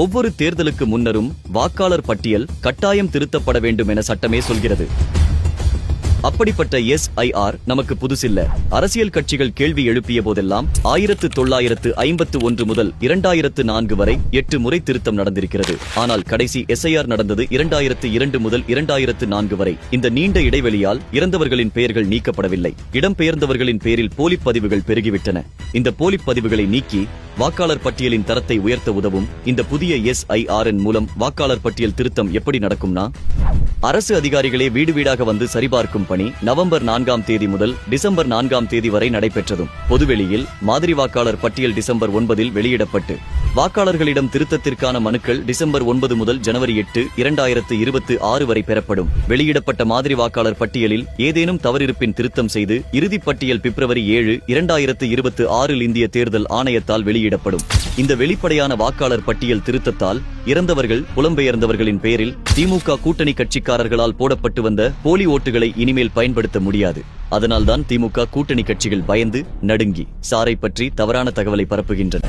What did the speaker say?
ஒவ்வொரு தேர்தலுக்கு முன்னரும் வாக்காளர் பட்டியல் கட்டாயம் திருத்தப்பட வேண்டும் என சட்டமே சொல்கிறது. அப்படிப்பட்ட எஸ்ஐஆர் நமக்கு புதுசில்ல. அரசியல் கட்சிகள் கேள்வி எழுப்பிய போதெல்லாம் ஆயிரத்து தொள்ளாயிரத்து ஐம்பத்து ஒன்று முதல் இரண்டாயிரத்து நான்கு வரை எட்டு முறை திருத்தம் நடந்திருக்கிறது. ஆனால் கடைசி எஸ்ஐஆர் நடந்தது இரண்டாயிரத்து இரண்டு முதல் இரண்டாயிரத்து நான்கு வரை. இந்த நீண்ட இடைவெளியால் இறந்தவர்களின் பெயர்கள் நீக்கப்படவில்லை. இடம்பெயர்ந்தவர்களின் பேரில் போலிப் பதிவுகள் பெருகிவிட்டன. இந்த போலிப் பதிவுகளை நீக்கி வாக்காளர் பட்டியலின் தரத்தை உயர்த்த உதவும் இந்த புதிய எஸ்ஐஆர் என் மூலம் வாக்காளர் பட்டியல் திருத்தம் எப்படி நடக்கும்னா அரசு அதிகாரிகளே வீடு வீடாக வந்து சரிபார்க்கும் பணி நவம்பர் நான்காம் தேதி முதல் டிசம்பர் நான்காம் தேதி வரை நடைபெற்றதும். பொதுவெளியில் மாதிரி வாக்காளர் பட்டியல் டிசம்பர் ஒன்பதில் வெளியிடப்பட்டு வாக்காளர்களிடம் திருத்தத்திற்கான மனுக்கள் டிசம்பர் ஒன்பது முதல் ஜனவரி எட்டு இரண்டாயிரத்து இருபத்து ஆறு வரை பெறப்படும். வெளியிடப்பட்ட மாதிரி வாக்காளர் பட்டியலில் ஏதேனும் தவறிருப்பின் திருத்தம் செய்து இறுதிப் பட்டியல் பிப்ரவரி ஏழு இரண்டாயிரத்து இருபத்து ஆறில் இந்திய தேர்தல் ஆணையத்தால் வெளியிடப்படும். இந்த வெளிப்படையான வாக்காளர் பட்டியல் திருத்தத்தால் இறந்தவர்கள் புலம்பெயர்ந்தவர்களின் பெயரில் திமுக கூட்டணி கட்சிக்காரர்களால் போடப்பட்டு வந்த போலி ஓட்டுகளை இனிமேல் பயன்படுத்த முடியாது. அதனால்தான் திமுக கூட்டணி கட்சிகள் பயந்து நடுங்கி சாரை பற்றி தவறான தகவலை பரப்புகின்றன.